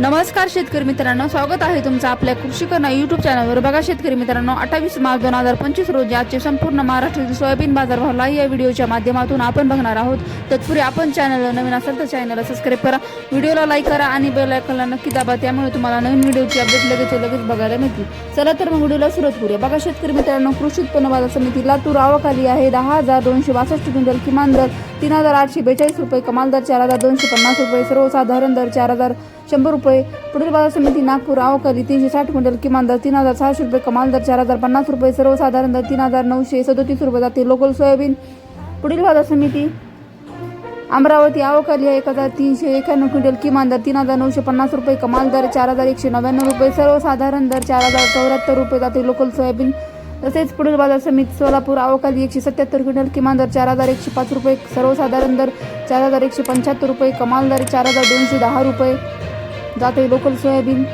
नमस्कार शेतकरी मित्रांनो स्वागत आहे तुमचं आपल्या कृषी करणं युट्यूब चॅनलवर बघा शेतकरी मित्रांनो अठ्ठावीस मार्च दोन हजार पंचवीस रोजी आजचे संपूर्ण महाराष्ट्रातील सोयाबीन बाजारभाव लाईव्ह या व्हिडिओच्या माध्यमातून आपण बघणार आहोत. तत्पूर्वी आपण चॅनलला नवीन असेल तर चॅनलला सबस्क्राईब करा व्हिडिओला लाईक करा आणि बेल आयकॉनला नक्की दाबा त्यामुळे तुम्हाला नवीन व्हिडिओची अपडेट लगेच लगेच बघायला मिळतील. चला तर मग व्हिडिओला सुरुवात करूया. बघा शेतकरी मित्रांनो कृषी उत्पन्न बाजार समिती लातूर आवाखाली आहे दहा हजार दोनशे बासष्ट क्विंटल किमान दर. तीन हजार आठशे बेचाळीस रुपये कमाल दर चार हजार दोनशे पन्नास रुपये सर्वसाधारण दर चार हजार शंभर रुपये. पुढील बाजार समिती नागपूर आवकरी तीनशे साठ क्विंटल किमान दर तीन हजार सहाशे रुपये कमाल दर चार हजार पन्नास रुपये सर्वसाधारण दर तीन हजार नऊशे सदोतीस रुपये जाते. Local soybean. पुढील बाजार समिती अमरावती आवकाली एक हजार तीनशे एक्याण्णव क्विंटल किमान दर तीन हजार नऊशे पन्नास रुपये कमाल दर चार हजार एकशे नव्याण्णव रुपये सर्वसाधारण दर चार हजार चौऱ्याहत्तर रुपये जाते. Local soybean. तसेच पुढील बाजार समिती सोलापूर अवकाळी एकशे सत्याहत्तर क्विंटल किमान दर चार हजार एकशे पाच रुपये सर्वसाधारण दर चार हजार एकशे पंच्याहत्तर रुपये कमाल दर चार हजार दोनशे दहा रुपये. जाते लोकल सोयाबीन.